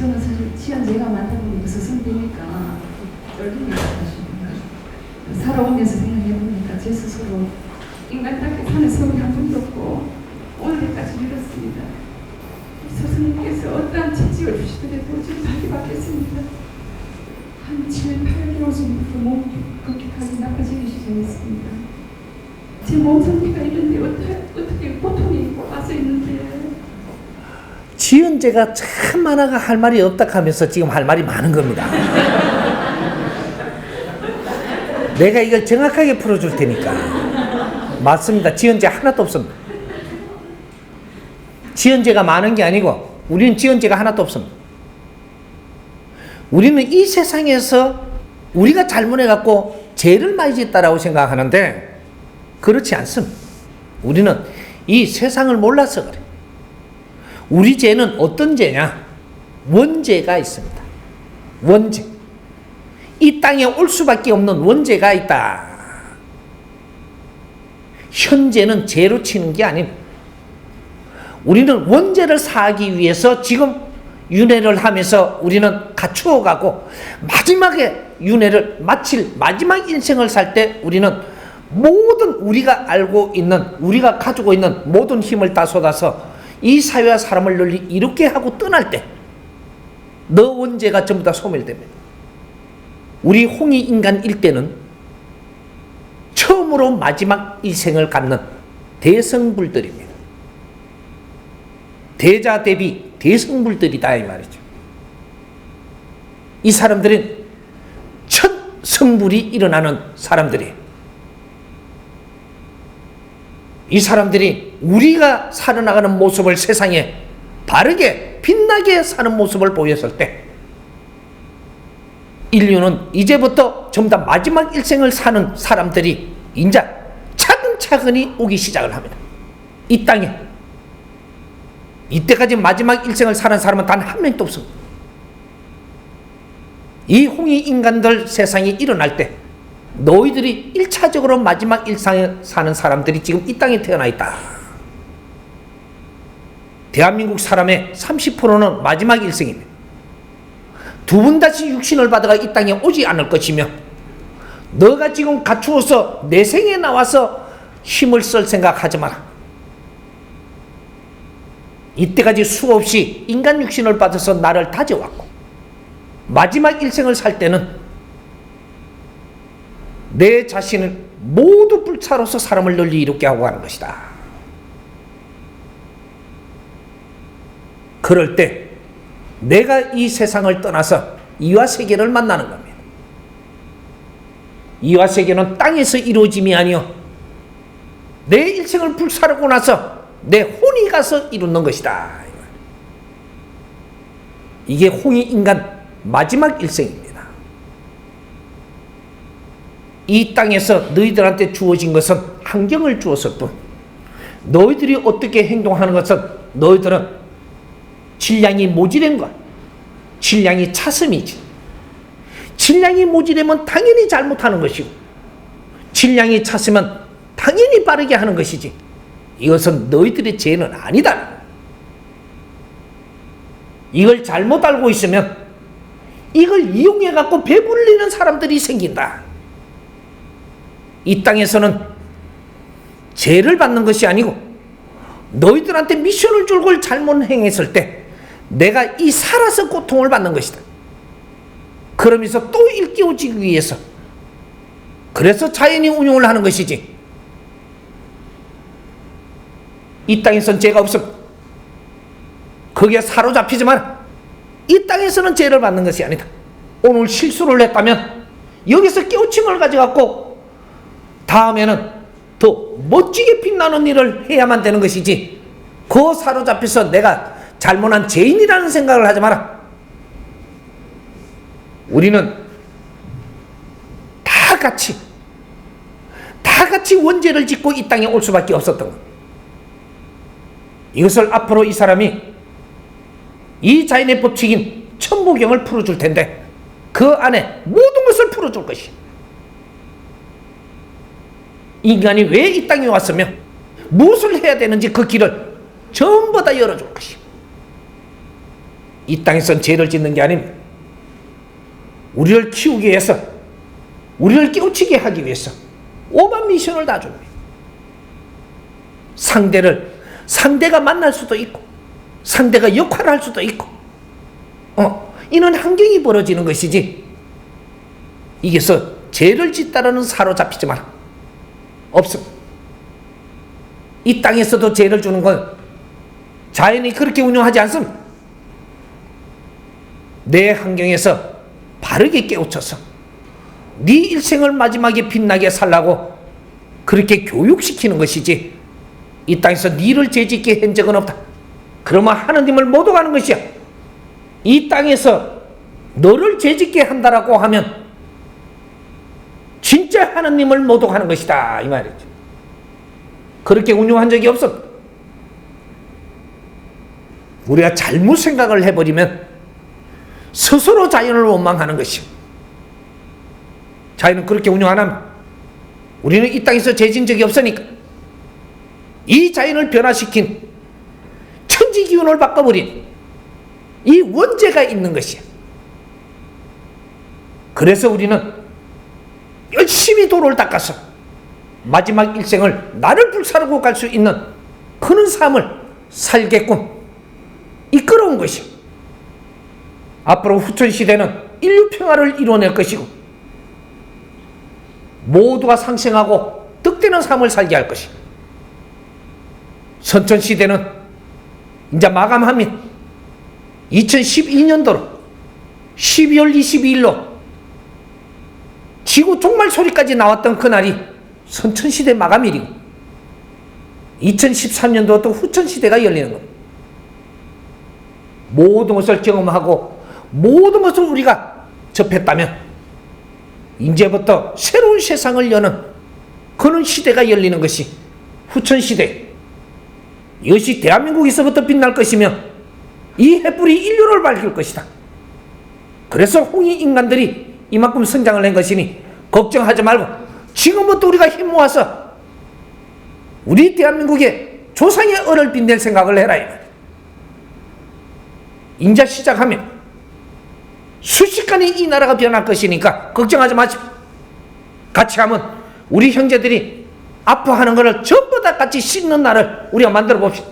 저는 사실 시간 제가 만나보니까 스승되니까 떨리네요 사실 살아오면서 생각해보니까 제 스스로 인간답게 사는 성이 한 번도 없고 오늘까지 이렇습니다. 스승님께서 어떠한 채찍을 주시더라도 지금 다리 받겠습니다. 한 7, 8개월 전부터 몸이 급격하게 나빠지기 시작했습니다. 제 몸 상태가 이런데 어떻게, 어떻게 고통이 와서 있는데 지은재가 참 많아가 할 말이 없다 하면서 지금 할 말이 많은 겁니다. 내가 이걸 정확하게 풀어줄 테니까. 맞습니다. 지은재 하나도 없습니다. 지은재가 많은 게 아니고 우리는 지은재가 하나도 없습니다. 우리는 이 세상에서 우리가 잘못해갖고 죄를 많이 짓다라고 생각하는데 그렇지 않습니다. 우리는 이 세상을 몰라서 그래. 우리 죄는 어떤 죄냐? 원죄가 있습니다. 원죄. 이 땅에 올 수밖에 없는 원죄가 있다. 현재는 죄로 치는 게 아닙니다. 우리는 원죄를 사하기 위해서 지금 윤회를 하면서 우리는 갖추어 가고 마지막에 윤회를 마칠 마지막 인생을 살 때 우리는 모든 우리가 알고 있는 우리가 가지고 있는 모든 힘을 다 쏟아서 이 사회와 사람을 널리 이렇게 하고 떠날 때 너 원죄가 전부 다 소멸됩니다. 우리 홍익 인간 일대는 처음으로 마지막 일생을 갖는 대성불들입니다. 대자 대비 대성불들이다 이 말이죠. 이 사람들은 첫 성불이 일어나는 사람들이에요. 이 사람들이 우리가 살아나가는 모습을 세상에 바르게 빛나게 사는 모습을 보였을 때 인류는 이제부터 전부 다 마지막 일생을 사는 사람들이 인자 차근차근히 오기 시작을 합니다. 이 땅에 이때까지 마지막 일생을 사는 사람은 단 한 명도 없습니다. 이 홍이 인간들 세상이 일어날 때 너희들이 1차적으로 마지막 일상에 사는 사람들이 지금 이 땅에 태어나 있다. 대한민국 사람의 30%는 마지막 일생입니다. 두번 다시 육신을 받아가 이 땅에 오지 않을 것이며 너가 지금 갖추어서 내 생에 나와서 힘을 쓸 생각하지 마라. 이때까지 수없이 인간 육신을 받아서 나를 다져왔고 마지막 일생을 살 때는 내 자신을 모두 불사로서 사람을 널리 이롭게 하고 가는 것이다. 그럴 때 내가 이 세상을 떠나서 이와 세계를 만나는 겁니다. 이와 세계는 땅에서 이루어짐이 아니요 내 일생을 불사르고 나서 내 혼이 가서 이루는 것이다. 이게 홍이 인간 마지막 일생입니다. 이 땅에서 너희들한테 주어진 것은 환경을 주었을 뿐 너희들이 어떻게 행동하는 것은 너희들은 질량이 모질한 것, 질량이 차슴이지. 질량이 모질하면 당연히 잘못하는 것이고, 질량이 찼으면 당연히 빠르게 하는 것이지. 이것은 너희들의 죄는 아니다. 이걸 잘못 알고 있으면 이걸 이용해 갖고 배불리는 사람들이 생긴다. 이 땅에서는 죄를 받는 것이 아니고 너희들한테 미션을 줄 걸 잘못 행했을 때 내가 이 살아서 고통을 받는 것이다. 그러면서 또 일깨워지기 위해서 그래서 자연이 운용을 하는 것이지. 이 땅에선 죄가 없음. 거기에 사로잡히지 마라. 이 땅에서는 죄를 받는 것이 아니다. 오늘 실수를 했다면 여기서 깨우침을 가져갖고 다음에는 더 멋지게 빛나는 일을 해야만 되는 것이지. 그 사로잡혀서 내가 잘못한 죄인이라는 생각을 하지 마라. 우리는 다 같이 다 같이 원죄를 짓고 이 땅에 올 수밖에 없었던 것. 이것을 앞으로 이 사람이 이 자연의 법칙인 천부경을 풀어줄 텐데 그 안에 모든 것을 풀어줄 것이. 인간이 왜 이 땅에 왔으며 무엇을 해야 되는지 그 길을 전부 다 열어줄 것이. 이 땅에선 죄를 짓는 게 아닙니다. 우리를 키우기 위해서, 우리를 깨우치게 하기 위해서 오만 미션을 다 줍니다. 상대를, 상대가 만날 수도 있고, 상대가 역할을 할 수도 있고, 어, 이런 환경이 벌어지는 것이지. 이게서 죄를 짓다라는 사로잡히지 마라. 없습니다. 이 땅에서도 죄를 주는 건 자연이 그렇게 운영하지 않습니다. 내 환경에서 바르게 깨우쳐서 네 일생을 마지막에 빛나게 살라고 그렇게 교육시키는 것이지 이 땅에서 니를 죄짓게 한 적은 없다. 그러면 하느님을 못 오가는 것이야. 이 땅에서 너를 죄짓게 한다라고 하면 진짜 하느님을 못 오가는 것이다 이 말이죠. 그렇게 운용한 적이 없어. 우리가 잘못 생각을 해버리면 스스로 자연을 원망하는 것이요. 자연은 그렇게 운영 안 합니다. 우리는 이 땅에서 죄진 적이 없으니까 이 자연을 변화시킨 천지 기운을 바꿔버린 이 원죄가 있는 것이야. 그래서 우리는 열심히 도를 닦아서 마지막 일생을 나를 불사르고 갈 수 있는 그런 삶을 살게끔 이끌어온 것이요. 앞으로 후천 시대는 인류 평화를 이루어낼 것이고 모두가 상생하고 득되는 삶을 살게 할 것이. 선천 시대는 이제 마감합니다. 2012년도로 12월 22일로 지구 종말 소리까지 나왔던 그날이 선천 시대 마감일이고 2013년도 또 후천 시대가 열리는 겁니다. 모든 것을 경험하고 모든 것을 우리가 접했다면 이제부터 새로운 세상을 여는 그런 시대가 열리는 것이 후천 시대. 이것이 대한민국에서부터 빛날 것이며 이 햇불이 인류를 밝힐 것이다. 그래서 홍익 인간들이 이만큼 성장을 한 것이니 걱정하지 말고 지금부터 우리가 힘 모아서 우리 대한민국의 조상의 얼을 빛낼 생각을 해라. 인자 시작하면 순식간에 이 나라가 변할 것이니까 걱정하지 마십시오. 같이 하면 우리 형제들이 아파하는 것을 전부 다 같이 씻는 날을 우리가 만들어 봅시다.